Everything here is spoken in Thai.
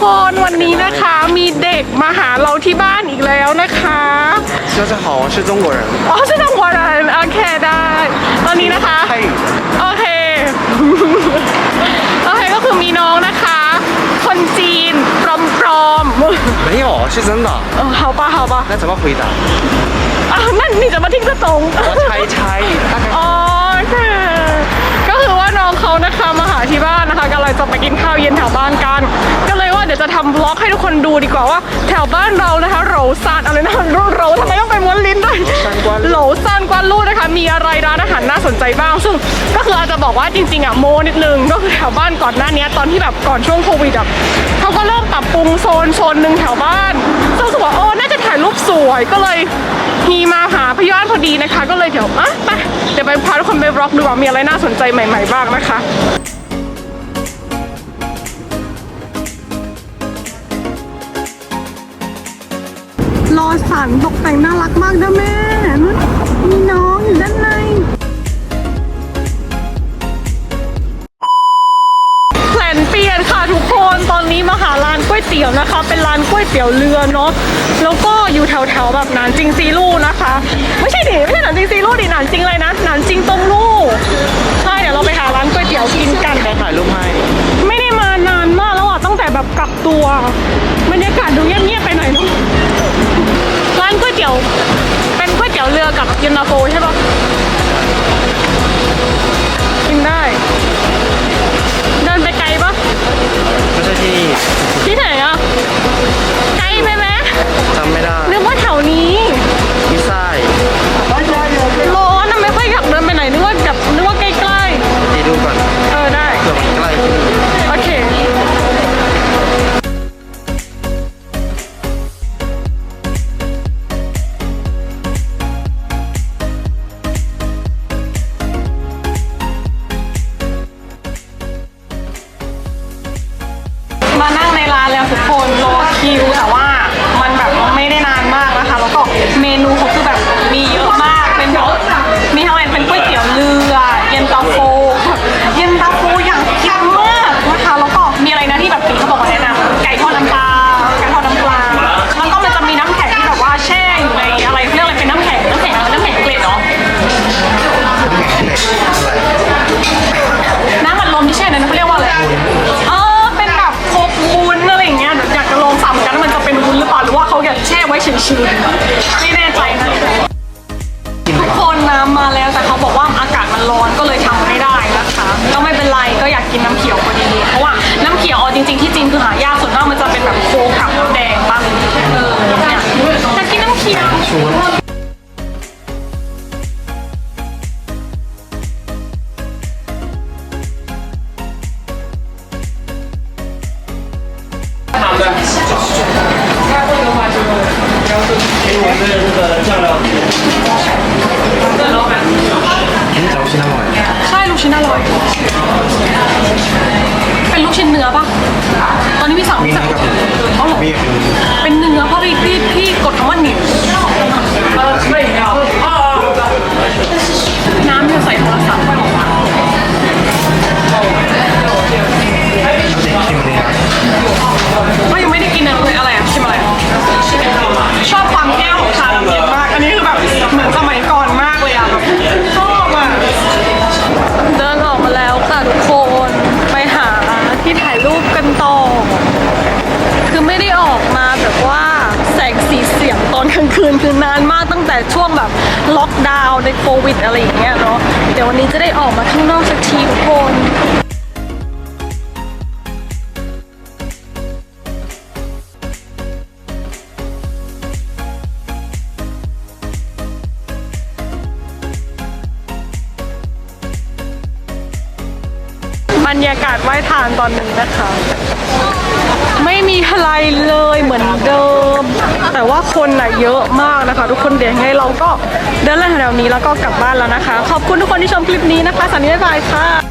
คนวันนี้นะคะมีเด็กมาหาเราที่บ้านอีกแล้วนะคะ 大家好，我是中国人。 อ๋อใช่จังหวัดอะไรโอเคได้ ตอนนี้นะคะ 泰语的。 โอเค โอเคก็คือมีน้องนะคะ คนจีนปลอมปลอม 没有，是真的。 ๆเออ好吧好吧那怎么回答？ อ้าวนั่นนี่จะมาทิ้งกระตรง 我猜一猜，大概 อ๋อโอเคก็คือว่า น้องเขานะคะมาหาที่บ้านนะคะกำลังจะไปกินข้าวเย็นแถวบ้านกัน ก็เลยว่าเดี๋ยวจะทำบล็อกให้ทุกคนดูดีกว่าว่า แถวบ้านเรานะคะโหลซานอะไรนะโหลทำไมต้องไปม้วนลิ้นด้วยโหลซานกวานลู่นะคะ มีอะไรร้านอาหารน่าสนใจบ้าง ซึ่งก็คืออาจจะบอกว่าจริงๆอะโมนิดนึงก็คือแถวบ้านก่อนหน้านี้ตอนที่แบบก่อนช่วงโควิดอะเขาก็เริ่มปรับปรุงโซนโซนหนึ่งแถวบ้านซึ่งรู้สึกว่าโอ้น่าจะถ่ายรูปสวยก็เลยมีมาหาพี่ย้อนพอดีนะคะ ก็เลยเดี๋ยวอะไปเดี๋ยวไป พาทุกคนไปบล็อกดูว่ามีอะไรน่าสนใจใหม่ ๆ บ้างนะคะรอสันตกแต่งน่ารักมากนะแม่ มีน้องอยู่ด้านใน เตี๋ยวนะคะ เป็นร้านก๋วยเตี๋ยวเรือเนาะแล้วก็อยู่แถวๆแบบหนานจิงซีลู่นะคะ ไม่ใช่ดิไม่ใช่หนานจิงซีลู่ดิหนานจิงเลยนะหนานจิงตรงลู่ใช่เดี๋ยวเราไปหาร้านก๋วยเตี๋ยวกินกัน再ถ่ายรูปให้ไม่ได้มานานมากแล้วอะตั้งแต่แบบกักตัวบรรยากาศดูเงียบๆไปหน่อยเนอะร้านก๋วยเตี๋ยว เป็นก๋วยเตี๋ยวเรือกับเย็นตาโฟใช่ปะกินได้ เดินไปไกลปะไม่ใช่ที่นี่ที่ไหน อัดลมที่แช่นั้นเขาเรียกว่าอะไรเออเป็นแบบโคกวุ้นอะไรอย่างเงี้ยอยากจะลองสั่งกันว่ามันจะเป็นวุ้นหรือเปล่าหรือว่าเขาอยากแช่ไว้ชื้นๆไม่แน่ใจนะทุกคนน้ำมาแล้วแต่เขาบอกว่าอากาศมันร้อนก็เลยทำไม่ได้นะคะก็ไม่เป็นไรก็อยากกินน้ำเขียวพอดีเพราะว่าน้ำเขียวอ๋อจริงๆที่จีนคือหายากส่วนมากมันจะเป็นแบบโคกกับน้ำแดงบ้างเออเนี่ยอยากกินน้ำเขียว 你找新的吗？ ใช่ลูกชิ้นอร่อย เป็นลูกชิ้นเนื้อปะตอนนี้พี่สั่งพี่สั่งเอาเหรอ 没有。 เป็นเนื้อเพราะพี่ ี่ แบบว่าแสงสีเสียงตอนกลางคืนคือนานมากตั้งแต่ช่วงแบบล็อกดาวน์ในโควิดอะไรอย่างเงี้ยเนาะเดี๋ยววันนี้จะได้ออกมาข้างนอกสักทีทุกคนบรรยากาศไหว้ทานตอนนี้นะคะ ไม่มีอะไรเลยเหมือนเดิม แต่ว่าคนน่ะเยอะมากนะคะ ทุกคนเดี๋ยวยังไงเราก็เดินเล่นแถวๆนี้แล้วก็กลับบ้านแล้วนะคะ ขอบคุณทุกคนที่ชมคลิปนี้นะคะสันนิบายค่ะ